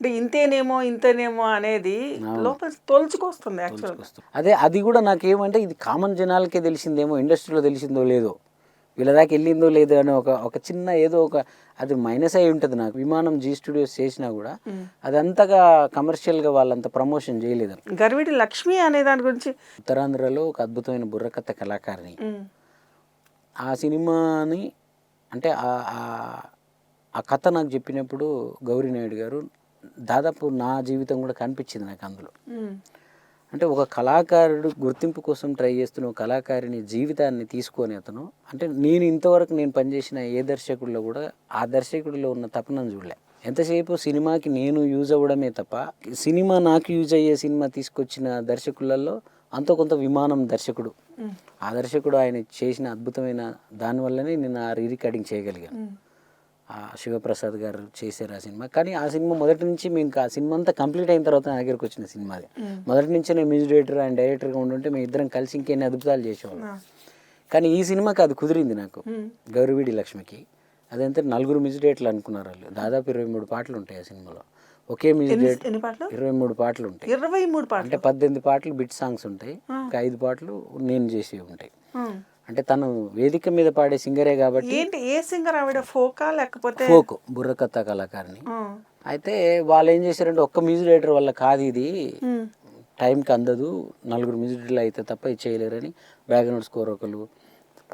అంటే ఇంతేనేమో ఇంతేనేమో అనేది లోపల తొలుచుకొస్తుంది యాక్చువల్గా అదే అది కూడా నాకేమంటే ఇది కామన్ జనాలకే తెలిసిందేమో ఇండస్ట్రీలో తెలిసిందో లేదో. వీళ్ళ దాకా వెళ్ళిందో లేదో అని ఒక ఒక చిన్న ఏదో ఒక అది మైనస్ అయి ఉంటుంది నాకు. విమానం జీ స్టూడియోస్ చేసినా కూడా అది అంతగా కమర్షియల్గా వాళ్ళంత ప్రమోషన్ చేయలేదు గర్విడి లక్ష్మి అనే దాని గురించి? ఉత్తరాంధ్రలో ఒక అద్భుతమైన బుర్రకథ కళాకారిణి. ఆ సినిమాని అంటే ఆ కథ నాకు చెప్పినప్పుడు గౌరీ నాయుడు గారు దాదాపు నా జీవితం కూడా కనిపించింది నాకు అందులో. అంటే ఒక కళాకారుడు గుర్తింపు కోసం ట్రై చేస్తున్న కళాకారిని జీవితాన్ని తీసుకొని అతను అంటే నేను ఇంతవరకు నేను పనిచేసిన ఏ దర్శకుడిలో కూడా ఆ దర్శకుడిలో ఉన్న తపనను చూడలే. ఎంతసేపు సినిమాకి నేను యూజ్ అవ్వడమే తప్ప సినిమా నాకు యూజ్ అయ్యే సినిమా తీసుకొచ్చిన దర్శకులలో అంత కొంత విమానం దర్శకుడు. ఆ దర్శకుడు ఆయన చేసిన అద్భుతమైన దానివల్లనే నేను ఆ రీ రికార్డింగ్ చేయగలిగాను శివప్రసాద్ గారు చేశారు ఆ సినిమా. కానీ ఆ సినిమా మొదటి నుంచి మేము ఇంకా ఆ సినిమా అంతా కంప్లీట్ అయిన తర్వాత నా దగ్గరకు వచ్చిన సినిమా అది. మొదటి నుంచి నేను మ్యూజిక్ డైరెక్టర్ అండ్ డైరెక్టర్గా ఉండుంటే మేము ఇద్దరం కలిసి ఇంకెన్ని అద్భుతాలు చేసేవాళ్ళం. కానీ ఈ సినిమాకి అది కుదిరింది నాకు. గౌరవీడి లక్ష్మికి. అదంతా నలుగురు మ్యూజిక్ డైరెక్టర్లు అనుకున్నారు వాళ్ళు. దాదాపు ఇరవై మూడు పాటలు ఉంటాయి ఆ సినిమాలో. ఒకే మ్యూజిక్ డైరెక్టర్ ఇరవై మూడు పాటలు ఉంటాయి. ఇరవై మూడు పాటలు? అంటే పద్దెనిమిది పాటలు బిట్ సాంగ్స్ ఉంటాయి. ఇంకా ఐదు పాటలు నేను చేసి ఉంటాయి. అంటే తను వేదిక మీద పాడే సింగరే కాబట్టి ఏంటి? ఏ సింగర్ ఆవిడ? ఫోకా లేకపోతే ఫోక్ బుర్రకథ కళాకారిణి. అయితే వాళ్ళు ఏం చేశారంటే ఒక్క మ్యూజిక్ డైరెక్టర్ వల్ల కాదు ఇది. టైంకి అందదు. నలుగురు మ్యూజిక్ డైరెక్టర్లు అయితే తప్ప ఇది చేయలేరని బ్యాక్గ్రౌండ్ స్కోర్ ఒకరు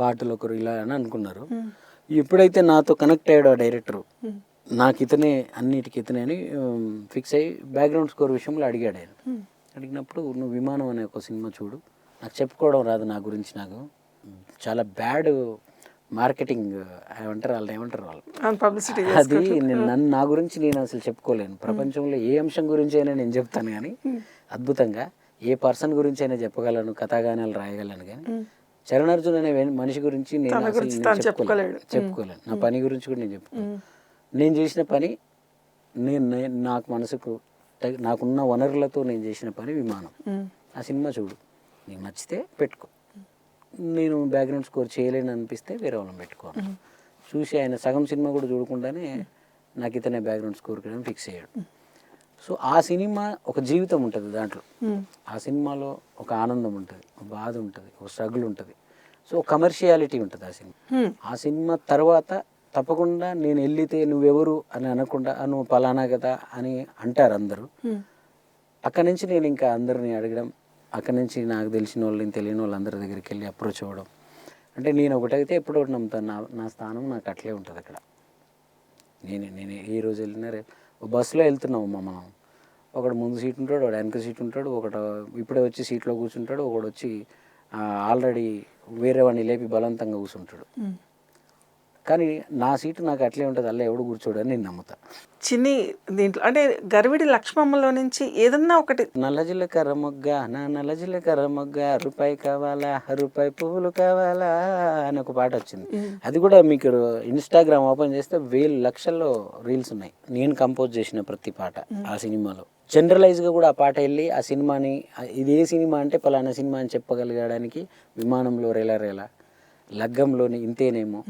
పాటలు ఒకరు ఇలా అని అనుకున్నారు. ఎప్పుడైతే నాతో కనెక్ట్ అయ్యాడు ఆ డైరెక్టర్ నాకు ఇతనే అన్నిటికి ఇతనే అని ఫిక్స్ అయ్యి బ్యాక్గ్రౌండ్ స్కోర్ విషయంలో అడిగాడు ఆయన అడిగినప్పుడు నువ్వు విమానం అనే ఒక సినిమా చూడు. నాకు చెప్పుకోవడం రాదు నా గురించి నాకు. చాలా బ్యాడ్ మార్కెటింగ్ ఏమంటారు వాళ్ళు ఏమంటారు వాళ్ళు? పబ్లిసిటీ అది నేను నన్ను నా గురించి నేను అసలు చెప్పుకోలేను. ప్రపంచంలో ఏ అంశం గురించి అయినా నేను చెప్తాను కానీ అద్భుతంగా ఏ పర్సన్ గురించి అయినా చెప్పగలను కథాగానాలు రాయగలను కానీ చరణార్జున్ అనే మనిషి గురించి నేను అసలు చెప్పుకోలేను. చెప్పుకోలేను. నా పని గురించి కూడా నేను చెప్పుకోలేను. నేను చేసిన పని నేను నాకు మనసుకు నాకున్న వనరులతో నేను చేసిన పని విమానం. ఆ సినిమా చూడు. నీకు నచ్చితే పెట్టుకో. నేను బ్యాక్గ్రౌండ్ స్కోర్ చేయలేను అనిపిస్తే వేరే వాళ్ళని పెట్టుకో చూసి ఆయన సగం సినిమా కూడా చూడకుండానే నాకు ఇతనే బ్యాక్గ్రౌండ్ స్కోర్ కూడా ఫిక్స్ అయ్యాడు. సో ఆ సినిమా ఒక జీవితం ఉంటుంది దాంట్లో. ఆ సినిమాలో ఒక ఆనందం ఉంటుంది ఒక బాధ ఉంటుంది ఒక స్ట్రగుల్ ఉంటుంది. సో కమర్షియాలిటీ ఉంటుంది ఆ సినిమా. ఆ సినిమా తర్వాత తప్పకుండా నేను వెళ్ళితే నువ్వెవరు అని అనకుండా "ఆ, నువ్వు పలానా కదా అని అంటారు అందరూ. అక్కడి నుంచి నేను ఇంకా అందరిని అడగడం అక్కడి నుంచి నాకు తెలిసిన వాళ్ళని తెలియని వాళ్ళందరి దగ్గరికి వెళ్ళి అప్రోచ్ అవ్వడం. అంటే నేను ఒకటైతే ఎప్పుడో ఒకటి నమ్ముతాను. నా నా స్థానం నాకు అట్లే ఉంటుంది అక్కడ. నేనే నేను ఈ రోజు వెళ్ళినా రేపు బస్సులో వెళ్తున్నాం అమ్మ మనం. ఒకడు ముందు సీట్ ఉంటాడు ఒకడు వెనక సీట్ ఉంటాడు ఒకడు ఇప్పుడే వచ్చి సీట్లో కూర్చుంటాడు ఒకడు వచ్చి ఆల్రెడీ వేరే వాడిని లేపి బలవంతంగా కూర్చుంటాడు. కానీ నా సీటు నాకు అట్లే ఉంటుంది అలా ఎవడు కూర్చోడు అని నేను నమ్ముతా. చిన్ని దీంట్లో అంటే గర్విడి లక్ష్మమ్మలో నుంచి ఏదన్నా ఒకటి. నల్ల జీలకర్ర మొగ్గ నా నల్ల జీలకర్ర మొగ్గ రూపాయి కావాలా రూపాయి పువ్వులు కావాలా అని ఒక పాట వచ్చింది. అది కూడా మీకు ఇన్స్టాగ్రామ్ ఓపెన్ చేస్తే వేలు లక్షల్లో రీల్స్ ఉన్నాయి. నేను కంపోజ్ చేసిన ప్రతి పాట ఆ సినిమాలో. జనరలైజ్గా కూడా ఆ పాట వెళ్ళి ఆ సినిమాని ఇది ఏ సినిమా అంటే పలానా సినిమా అని చెప్పగలగడానికి విమానంలో రేలా రేలా లగ్గంలోని ఇంతేనేమో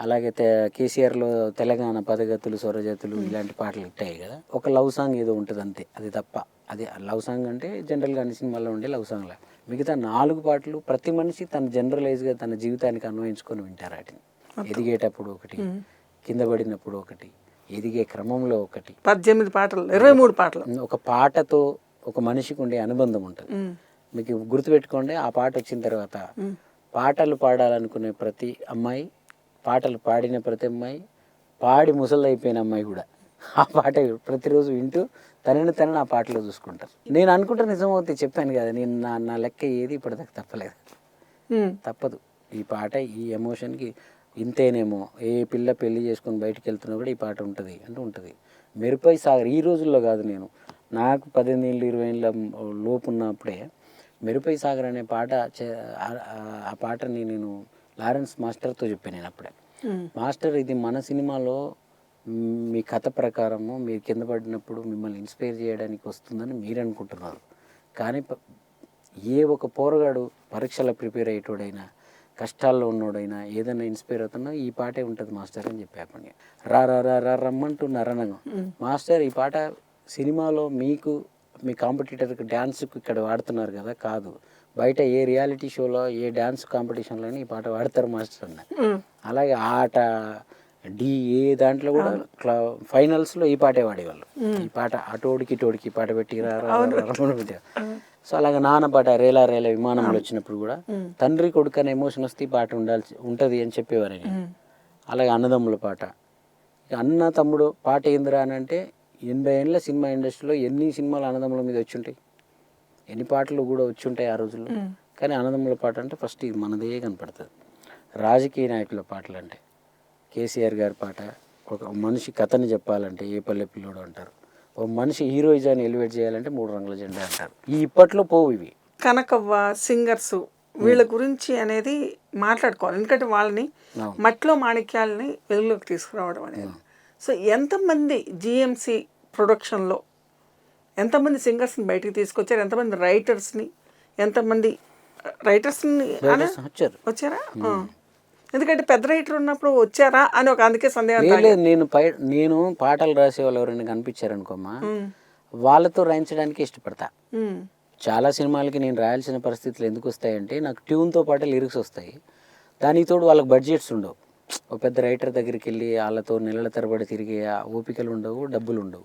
అలాగే కేసీఆర్లో తెలంగాణ పదగతులు స్వరజతులు ఇలాంటి పాటలు ఉంటాయి కదా. ఒక లవ్ సాంగ్ ఏదో ఉంటుంది అంతే అది తప్ప. అది లవ్ సాంగ్ అంటే జనరల్గా అన్ని సినిమాల్లో ఉండే లవ్ సాంగ్లా. మిగతా నాలుగు పాటలు ప్రతి మనిషి తన జనరలైజ్గా తన జీవితానికి అన్వయించుకొని వింటారు వాటిని. ఎదిగేటప్పుడు ఒకటి కింద పడినప్పుడు ఒకటి ఎదిగే క్రమంలో ఒకటి. పద్దెనిమిది పాటలు ఇరవై మూడు పాటలు. ఒక పాటతో ఒక మనిషికి ఉండే అనుబంధం ఉంటుంది. మీకు గుర్తుపెట్టుకోండి ఆ పాట వచ్చిన తర్వాత పాటలు పాడాలనుకునే ప్రతి అమ్మాయి పాటలు పాడిన ప్రతి అమ్మాయి పాడి ముసలైపోయిన అమ్మాయి కూడా. ఆ పాట ప్రతిరోజు వింటూ తనని తనని ఆ పాటలో చూసుకుంటారు. నేను అనుకుంటే నిజమవుతుంది చెప్పాను కదా నేను నా నా లెక్క ఏది ఇప్పటిదాకా తప్పలేదు. తప్పదు. ఈ పాట ఈ ఎమోషన్కి ఇంతేనేమో. ఏ పిల్ల పెళ్ళి చేసుకొని బయటికి వెళ్తున్నా కూడా ఈ పాట ఉంటుంది అంటే ఉంటుంది. మెరుపై సాగర్ ఈ రోజుల్లో కాదు నేను. నాకు పద్దెనిమిది ఏళ్ళు ఇరవై ఏళ్ళ లోపు ఉన్నప్పుడే మెరుపై సాగర్ అనే పాట ఆ పాటని నేను లారెన్స్ మాస్టర్తో చెప్పాను నేను అప్పుడే. మాస్టర్ ఇది మన సినిమాలో మ్, కథ ప్రకారము మీరు కింద పడినప్పుడు మిమ్మల్ని ఇన్స్పైర్ చేయడానికి వస్తుందని మీరు అనుకుంటున్నారు. కానీ ఏ ఒక పోరగాడు పరీక్షల ప్రిపేర్ అయ్యేటోడైనా కష్టాల్లో ఉన్నోడైనా ఏదైనా ఇన్స్పైర్ అవుతున్నా ఈ పాటే ఉంటుంది మాస్టర్ అని చెప్పాను రా రా రా రా రమ్మంటున్న రణంగం. మాస్టర్ ఈ పాట సినిమాలో మీకు మీ కాంపిటీటర్కి డ్యాన్స్కి ఇక్కడ వాడుతున్నారు కదా కాదు. బయట ఏ రియాలిటీ షోలో ఏ డ్యాన్స్ కాంపిటీషన్లోని ఈ పాట వాడతారు మాస్టర్ అన్న అలాగే ఆట డి ఏ దాంట్లో కూడా క్లా ఫైనల్స్లో ఈ పాటే వాడేవాళ్ళు. ఈ పాట అటోడికి ఇటోడికి ఈ పాట పెట్టి. సో అలాగే నాన్న పాట రేలా రేలా విమానంలో వచ్చినప్పుడు కూడా తండ్రి కొడుకు అనే ఎమోషన్ వస్తే ఈ పాట ఉండాల్సి ఉంటుంది అని చెప్పేవారు. అలాగే అన్నదమ్ముల పాట. ఇక అన్న తమ్ముడు పాట ఏందిరా అని అంటే ఎనభై ఏళ్ళ సినిమా ఇండస్ట్రీలో ఎన్ని సినిమాలు అన్నదమ్ముల మీద వచ్చి ఉంటాయి? ఎన్ని పాటలు కూడా వచ్చి ఉంటాయి ఆ రోజుల్లో. కానీ అన్నదమ్ముల పాట అంటే ఫస్ట్ ఇది మనదే కనపడుతుంది. రాజకీయ నాయకుల పాటలు అంటే కేసీఆర్ గారి పాట ఒక మనిషి కథని చెప్పాలంటే ఏ పల్లె పిల్లోడు అంటారు. ఒక మనిషి హీరోయిజాన్ని ఎలివేట్ చేయాలంటే మూడు రంగుల జెండా అంటారు. ఈ ఇప్పట్లో పోవు ఇవి. కనకవ్వ సింగర్స్ వీళ్ళ గురించి అనేది మాట్లాడుకోవాలి. ఎందుకంటే వాళ్ళని. మట్టిలో మాణిక్యాలని వెలుగులోకి తీసుకురావడం అనేది. సో ఎంతమంది జిఎంసి ప్రొడక్షన్లో ఎంతమంది సింగర్స్ని బయటికి తీసుకొచ్చారు? ఎంతమంది రైటర్స్ని ఎంతమంది రైటర్స్ని వచ్చారు. వచ్చారా? ఆ. ఎందుకంటే పెద్ద రైటర్ ఉన్నప్పుడు వచ్చారా అని ఒక అందుకే సందేహం లేదు, నేను పై నేను పాటలు రాసే వాళ్ళు ఎవరైనా కనిపించారనుకోమా వాళ్ళతో రాయించడానికి ఇష్టపడతా. చాలా సినిమాలకి నేను రాయాల్సిన పరిస్థితులు ఎందుకు వస్తాయంటే నాకు ట్యూన్తో పాటు లిరిక్స్ వస్తాయి. దానికి తోడు వాళ్ళకి బడ్జెట్స్ ఉండవు. ఒక పెద్ద రైటర్ దగ్గరికి వెళ్ళి వాళ్ళతో నెలల తరబడి తిరిగే ఆ ఓపికలు ఉండవు డబ్బులు ఉండవు.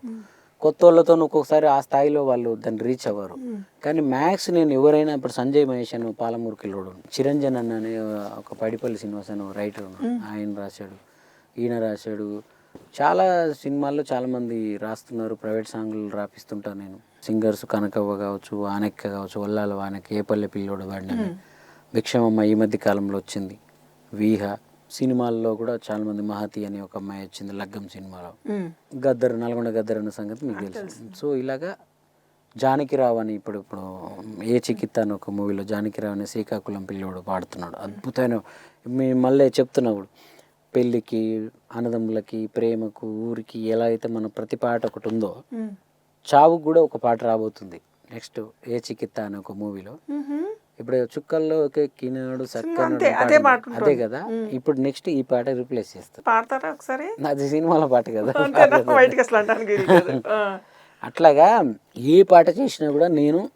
కొత్త వాళ్ళతో ఒక్కొక్కసారి ఆ స్థాయిలో వాళ్ళు దాన్ని రీచ్ అవ్వరు. కానీ మ్యాథ్స్ నేను ఎవరైనా ఇప్పుడు సంజయ్ మహేష్ అని పాలమూరు కిల్లోడు చిరంజన్ అన్న అనే ఒక పడిపల్లి శ్రీనివాస్ అని రైటర్ ఆయన రాశాడు. ఈయన రాశాడు. చాలా సినిమాల్లో చాలా మంది రాస్తున్నారు. ప్రైవేట్ సాంగ్లు రాపిస్తుంటాను నేను. సింగర్స్ కనకవ్వ కావచ్చు వానెక్క కావచ్చు వల్లాల వానెక్క ఏ పల్లె పిల్లోడు వాడిన భిక్షమమ్మ ఈ మధ్య కాలంలో వచ్చింది. వీహ సినిమాల్లో కూడా చాలా మంది మహతి అనే ఒక అమ్మాయి వచ్చింది లగ్గం సినిమాలో. గద్దర్ నల్గొండ గద్దర్ అన్న సంగతి మీకు తెలుసు సో ఇలాగా జానకిరావు అని ఇప్పుడు ఇప్పుడు ఏ చికిత్త అని ఒక మూవీలో జానకిరావు అనే శ్రీకాకుళం పిల్లోడు పాడుతున్నాడు అద్భుతమైన మీ మళ్ళీ చెప్తున్నాడు పెళ్ళికి అన్నదమ్ములకి ప్రేమకు ఊరికి ఎలా అయితే మన ప్రతి పాట ఒకటి ఉందో. చావుకు కూడా ఒక పాట రాబోతుంది నెక్స్ట్ ఏ చికిత్త అనే ఒక మూవీలో. ఇప్పుడు చుక్కల్లో అంతే, పాట అదే కదా? ఇప్పుడు నెక్స్ట్ ఈ పాట రిప్లేస్ చేస్తారు. పాడతారా ఒకసారి? అది సినిమాల పాట కదా. అట్లాగా ఏ పాట చేసినా కూడా నేను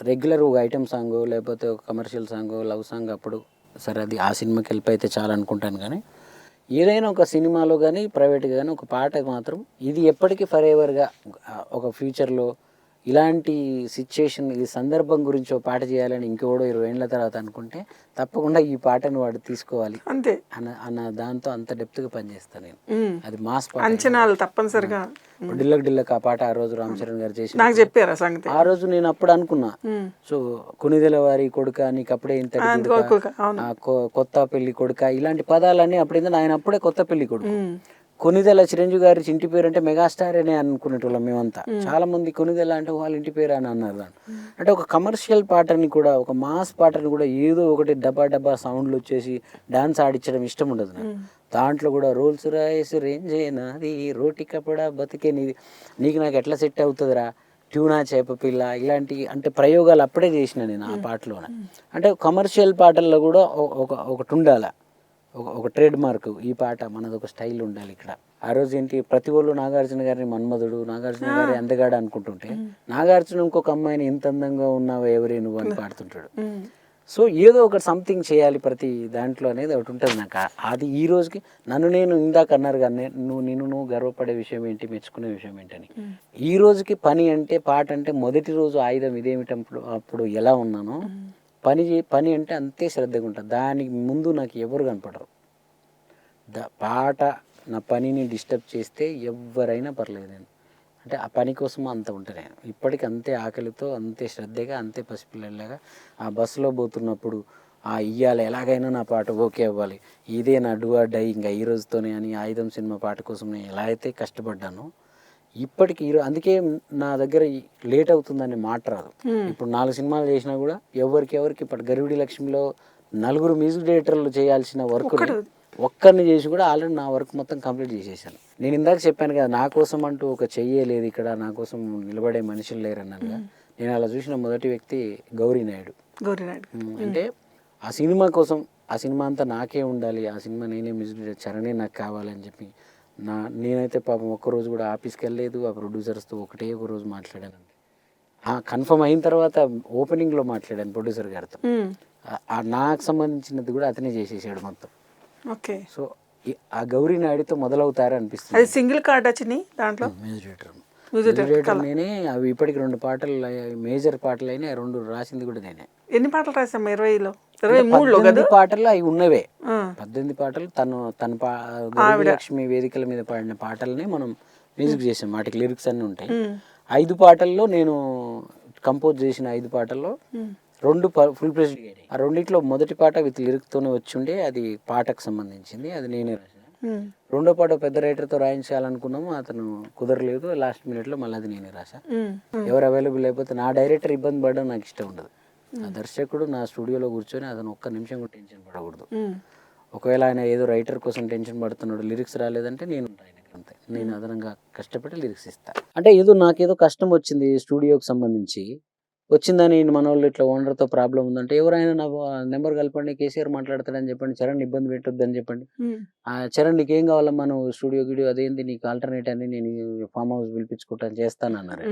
రెగ్యులర్ ఒక ఐటమ్ సాంగ్ లేకపోతే ఒక కమర్షియల్ సాంగ్ లవ్ సాంగ్ అప్పుడు సరే అది ఆ సినిమాకి వెళ్ళిపోతే చాలా అనుకుంటాను కానీ ఏదైనా ఒక సినిమాలో కానీ ప్రైవేట్గా కానీ ఒక పాట మాత్రం ఇది ఎప్పటికీ ఫర్ ఎవర్గా ఒక ఫ్యూచర్లో ఇలాంటి సిచ్యుయేషన్ ఈ సందర్భం గురించి పాట చేయాలని ఇంకోడో ఇరవై ఏళ్ళ తర్వాత అనుకుంటే తప్పకుండా ఈ పాటను వాడు తీసుకోవాలి అంతే అన్న అన్న దాంతో అంత డెప్త్గా పనిచేస్తాను నేను. అది మాస్ పాట అంచనాలు తప్పనిసరిగా డిల్లక్ డిల్లక్ ఆ పాట ఆ రోజు రామ్ చరణ్ గారు చేసి నాకు చెప్పారు ఆ సంగతి ఆ రోజు నేను అప్పుడు అనుకున్నా. సో కొనిదెల వారి కొడుక నీకు అప్పుడే ఇంత. కొత్త పెళ్ళి కొడుక ఇలాంటి పదాలన్నీ అప్పుడైంది ఆయన అప్పుడే కొత్త పెళ్ళి కొడుకు. కొనిదెల చిరంజీవి గారి ఇంటి పేరు అంటే మెగాస్టార్ అనే అనుకునేటోళ్ళం మేమంతా. చాలా మంది కొనిదెల అంటే వాళ్ళ ఇంటి పేరు అని అన్నారు అంటే ఒక కమర్షియల్ పాటని కూడా ఒక మాస్ పాటని కూడా ఏదో ఒకటి డబ్బా డబ్బా సౌండ్లు వచ్చేసి డాన్స్ ఆడించడం ఇష్టం ఉండదు నాకు. దాంట్లో కూడా రోల్స్ రాయేసి రేంజ్ నాది రోటి కపడా బతికే నీది నీకు నాకు ఎట్లా సెట్ అవుతుందిరా? ట్యూనా చేప పిల్ల ఇలాంటి అంటే ప్రయోగాలు అప్పుడే చేసిన నేను ఆ పాటలోనే. అంటే కమర్షియల్ పాటల్లో కూడా ఒక ఒకటి ఉండాలి. ఒక ఒక ట్రేడ్ మార్క్ ఈ పాట మనది ఒక స్టైల్ ఉండాలి ఇక్కడ. ఆ రోజు ఏంటి ప్రతి ఒళ్ళు నాగార్జున గారిని మన్మధుడు నాగార్జున గారి అందగాడు అనుకుంటుంటే నాగార్జున ఇంకొక అమ్మాయిని ఎంత అందంగా ఉన్నావో ఎవరే నువ్వు అని పాడుతుంటాడు. సో ఏదో ఒక సంథింగ్ చేయాలి ప్రతి దాంట్లో అనేది ఒకటి ఉంటుంది నాకు. అది ఈ రోజుకి నన్ను నేను ఇందాక అన్నారు కానీ నువ్వు నేను నువ్వు గర్వపడే విషయం ఏంటి మెచ్చుకునే విషయం ఏంటని. ఈ రోజుకి పని అంటే పాట అంటే మొదటి రోజు ఆయుధం ఇదేమిటప్పుడు అప్పుడు ఎలా ఉన్నానో పని చే- పని అంటే అంతే శ్రద్ధగా ఉంటుంది దానికి ముందు నాకు ఎవరు కనపడరు. ద పాట నా పనిని డిస్టర్బ్ చేస్తే ఎవరైనా పర్లేదు నేను. అంటే ఆ పని కోసం అంత ఉంటాను నేను. ఇప్పటికీ అంతే ఆకలితో అంతే శ్రద్ధగా అంతే పసిపిల్లలాగా ఆ బస్సులో పోతున్నప్పుడు ఆ ఇయ్యాలి ఎలాగైనా నా పాట ఓకే అవ్వాలి. ఇదే నా డూ ఆర్ డై ఇంకా ఈ రోజుతోనే అని ఆయుధం సినిమా పాట కోసం నేను ఎలా అయితే కష్టపడ్డానో ఇప్పటికి అందుకే నా దగ్గర లేట్ అవుతుందని మాట రాదు. ఇప్పుడు నాలుగు సినిమాలు చేసినా కూడా ఎవరికి ఎవరికి ఇప్పుడు గరివిడి లక్ష్మిలో నలుగురు మ్యూజిక్ డైరెక్టర్లు చేయాల్సిన వర్క్ ఒక్కరిని చేసి కూడా ఆల్రెడీ నా వర్క్ మొత్తం కంప్లీట్ చేసేసాను. నేను ఇందాక చెప్పాను కదా నా కోసం అంటూ ఒక చెయ్యే లేదు ఇక్కడ నా కోసం నిలబడే మనుషులు లేరు అన్నానుగా నేను అలా చూసిన మొదటి వ్యక్తి గౌరీ నాయుడు. అంటే ఆ సినిమా కోసం ఆ సినిమా అంతా నాకే ఉండాలి ఆ సినిమా నేనే మ్యూజిక్ చరణే నాకు కావాలని చెప్పి నా నేనైతే పాపం ఒక్కరోజు కూడా ఆఫీస్కి వెళ్ళలేదు. ఆ ప్రొడ్యూసర్స్తో ఒకటే ఒక రోజు మాట్లాడాను కన్ఫర్మ్ అయిన తర్వాత ఓపెనింగ్లో మాట్లాడాను ప్రొడ్యూసర్ గారితో. నాకు సంబంధించినది కూడా అతనే చేసేసాడు మొత్తం. ఓకే. సో ఆ గౌరీ నాయుడితో మొదలవుతారు అనిపిస్తుంది. అది సింగిల్ కార్డ్ వచ్చినాయి దాంట్లో? Music director music music director నేనే అవి ఇప్పటికి రెండు పాటలు మేజర్ పాటలు అయినాయి రెండు రాసింది కూడా నేనే. ఎన్ని పాటలు రాసాం? ఇరవైలో? ఇరవై మూడులో కదా? పద్దెనిమిది పాటలు అవి ఉన్నవే. పద్దెనిమిది పాటలు తను తన లక్ష్మి వేదికల మీద పాడిన పాటల్ని మనం మ్యూజిక్ చేసాం. వాటికి లిరిక్స్ అన్నీ ఉంటాయి. ఐదు పాటల్లో నేను కంపోజ్ చేసిన ఐదు పాటల్లో రెండు ఫుల్ ప్రెస్ ఆ రెండిట్లో మొదటి పాట విత్ లిరిక్తోనే వచ్చి ఉండే అది పాటకు సంబంధించింది అది నేనే రాసిన. రెండో పాట పెద్ద రైటర్తో రాయించాలనుకున్నాము అతను కుదరలేదు లాస్ట్ మినిట్లో మళ్ళీ అది నేనే రాసా. ఎవరు అవైలబుల్ లేకపోతే నా డైరెక్టర్ ఇబ్బంది పడడం నాకు ఇష్టం ఉండదు. ఆ దర్శకుడు నా స్టూడియోలో కూర్చొని అతను ఒక్క నిమిషం కూడా టెన్షన్ పడకూడదు. ఒకవేళ ఆయన ఏదో రైటర్ కోసం టెన్షన్ పడుతున్నాడు లిరిక్స్ రాలేదంటే నేను అంతే. నేను అదనంగా కష్టపడి లిరిక్స్ ఇస్తా. అంటే ఏదో నాకేదో కష్టం వచ్చింది స్టూడియోకి సంబంధించి. వచ్చిందని మన వాళ్ళు ఇట్లా ఓనర్తో ప్రాబ్లం ఉందంటే ఎవరైనా నా నెంబర్ కలపండి కేసీఆర్ మాట్లాడతాడని చెప్పండి చరణ్ ఇబ్బంది పెట్టొద్దని చెప్పండి. ఆ చరణ్ నీకు ఏం కావాలమ్మా నువ్వు స్టూడియో గిడియో అదేంది నీకు ఆల్టర్నేట్ అని నేను ఫామ్ హౌస్ పిలిపించుకుంటాను చేస్తాను అన్నారు.